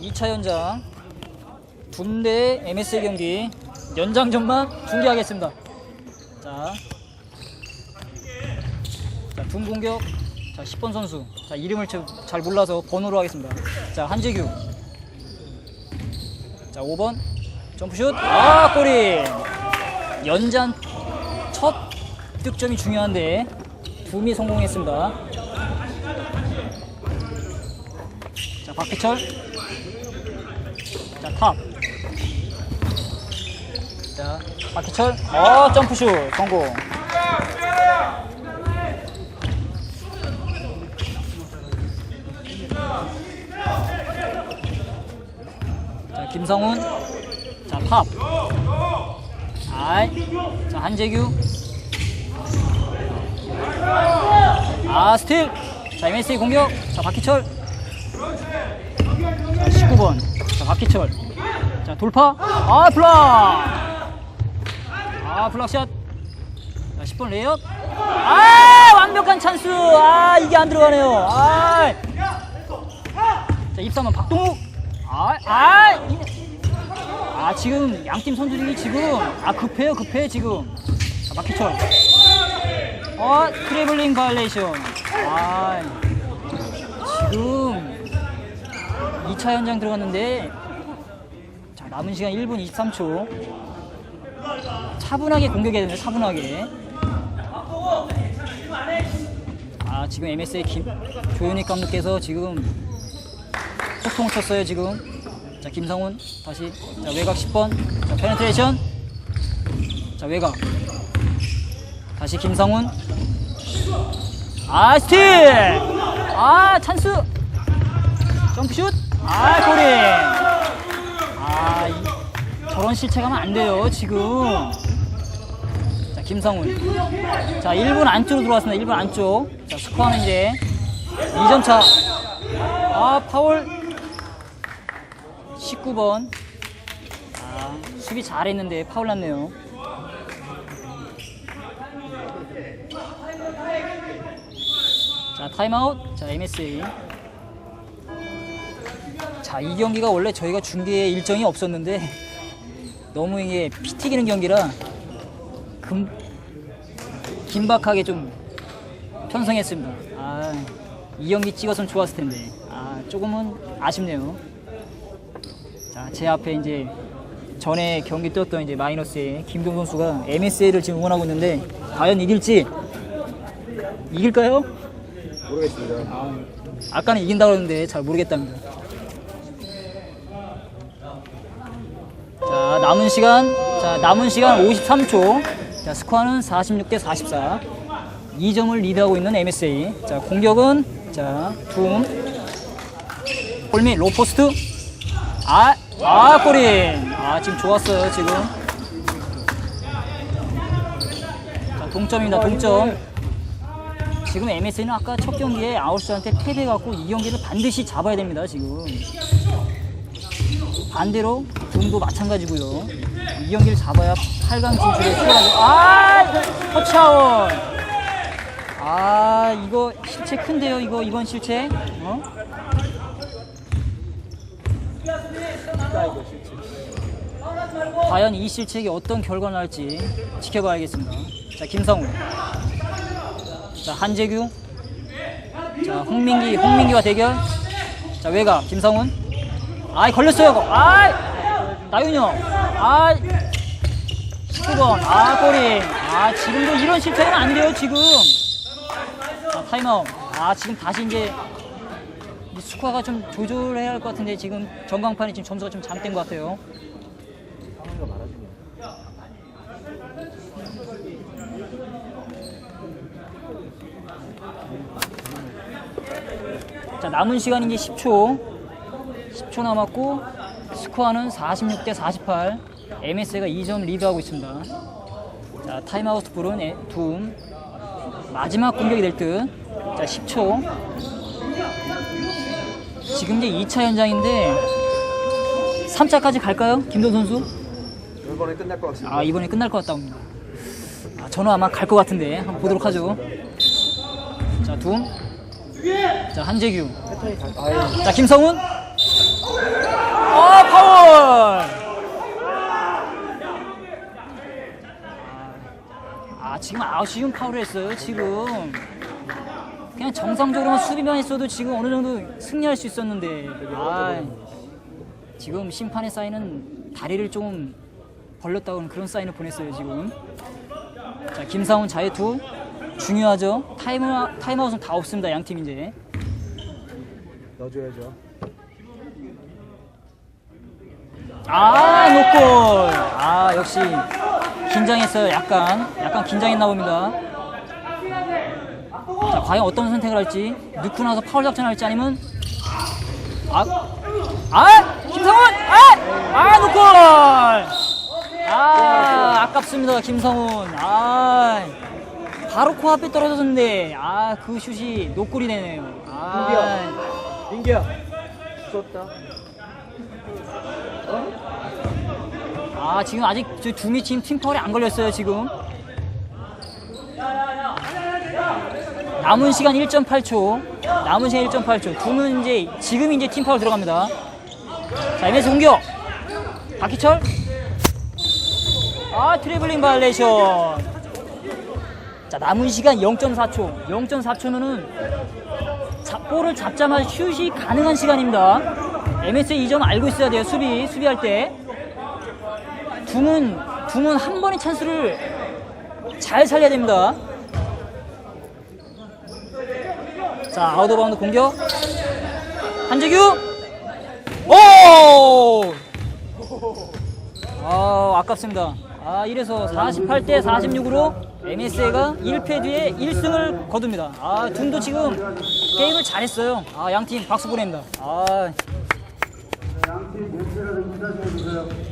2차 연장 둠대 MS의 경기 연장전만 중계하겠습니다. 자, 자, 둠 공격. 자, 10번 선수. 자, 이름을 저- 잘 몰라서 번호로 하겠습니다. 자, 한재규. 자, 5번. 점프슛. 아, 골이. 연장 첫 득점이 중요한데 둠이 성공했습니다. 박희철. 자, 탑. 자, 박희철. 어, 점프슛 성공. 자, 김성훈. 자, 팝. 아이. 자, 한재규. 아, 스틸. 자, MSA 공격. 자, 박희철. 자, 19번. 자, 박희철. 자, 돌파. 아, 블락. 아, 블락샷. 자, 10번 레이업. 아, 완벽한 찬스. 아, 이게 안 들어가네요. 아. 자, 입사만 박동욱. 아, 아. 이- 아, 지금 양팀 선수들이 지금 아, 급해요, 급해 지금. 자, 박희철. 어, 트래블링 바이레이션. 아. 지금 2차 현장 들어갔는데 자, 남은 시간 1분 23초. 차분하게 공격해야 됩니다. 차분하게. 아, 지금 MS의 김 조현익 감독께서 지금 소통을 쳤어요, 지금. 자, 김상훈 다시. 자, 외곽 10번. 자, 페네트레이션. 자, 외곽. 다시 김상훈. 아, 스틸! 아, 찬스! 점프슛! 아, 골인! 아, 이, 저런 실책하면 안 돼요, 지금. 자, 김상훈. 자, 1분 안쪽으로 들어왔습니다. 1분 안쪽. 자, 스코어는 이제 2점 차. 아, 파울. 19번. 아, 수비 잘했는데 파울 났네요. 자, 타임아웃. 자, MSA. 자, 이 경기가 원래 저희가 중계에 일정이 없었는데 너무 이게 피 튀기는 경기라 금, 긴박하게 좀 편성했습니다. 아, 이 경기 찍었으면 좋았을 텐데. 아, 조금은 아쉽네요. 자, 제 앞에 이제 전에 경기 뛰었던 이제 마이너스의 김동 선수가 MSA를 지금 응원하고 있는데 과연 이길지 이길까요? 모르겠습니다. 아까는 이긴다고 했는데 잘 모르겠답니다. 자, 남은 시간, 자, 남은 시간 53초. 자, 스코어는 46 대 44. 2점을 리드하고 있는 MSA. 자, 공격은, 자, 둠. 홀미, 로포스트. 아, 아, 골인. 아, 지금 좋았어요, 지금. 자, 동점입니다, 동점. 지금 MS는 아까 첫 경기에 아웃스한테 패배해갖고 이 경기를 반드시 잡아야 됩니다 지금 반대로 둠도 마찬가지고요. 이 경기를 잡아야 8강 진출에 수월하죠 아 터치아웃 아 이거 실체 큰데요 이거 이번 실체? 어? 과연 이 실책이 어떤 결과를 날지 지켜봐야겠습니다. 자 김성우 자 한재규. 자 홍민기 홍민기와 대결. 자 외가 김성훈. 아이 걸렸어요 그거. 아이 나윤영 아이 19번. 아 꼬리 아 지금도 이런 실패는 안 돼요 지금. 자 타임아웃. 아 지금 다시 이제 이 스코어가 좀 조절해야 할 것 같은데 지금 전광판이 지금 점수가 좀 잘못된 것 같아요. 자 남은 시간 이제 10초. 10초 남았고 스코어는 46대 48 MS가 2점 리드하고 있습니다 자 타임아웃 불은 에- 둠 마지막 공격이 될 듯 자 10초 지금 이제 2차 현장인데 3차까지 갈까요? 김동 선수? 이번에 끝날 것 같습니다. 아 이번에 끝날 것 같다 아, 저는 아마 갈 것 같은데 한번 보도록 하죠 자 둠. 자 한재규 다. 아유, 자 김성훈 아, 파울! 아, 지금 아쉬운 파울을 했어요, 지금. 그냥 정상적으로만 수비만 했어도 지금 어느 정도 승리할 수 있었는데. 아, 지금 심판의 사인은 다리를 좀 벌렸다고는 그런 사인을 보냈어요, 지금. 자, 김상훈 자유투. 중요하죠. 타임, 타임아웃은 다 없습니다, 양 팀 이제. 넣어줘야죠. 아, 노골. 아, 역시 긴장했어요. 약간, 약간 긴장했나 봅니다. 자, 과연 어떤 선택을 할지. 넣고 나서 파울 작전할지 아니면 아, 아, 김성훈, 아, 아, 노골. 아, 아깝습니다, 김성훈. 아, 바로 코앞에 떨어졌는데, 아, 그 슛이 노골이 되네요. 아, 민기야. 쏟다. 아 지금 아직 저 두미 팀 팀파울이 안 걸렸어요 지금. 남은 시간 1.8초. 남은 시간 1.8초. 두는 이제 지금 이제 팀파울 들어갑니다. 자 MS 공격 박희철. 아 트래블링 바이레이션. 자 남은 시간 0.4초. 0.4초면은 볼을 잡자마자 슛이 가능한 시간입니다. MS 이점 알고 있어야 돼요 수비. 수비할 때 둠은 둠은 한 번의 찬스를 잘 살려야 됩니다. 자 아웃 오브 바운드 공격 한재규 오! 아 아깝습니다. 아 이래서 48대 46으로 MSA가 1패 뒤에 1승을 거둡니다. 아 둠도 지금 게임을 잘했어요. 아 양 팀 박수 보냅니다. 아 양팀 멘트를 좀 기다려주세요.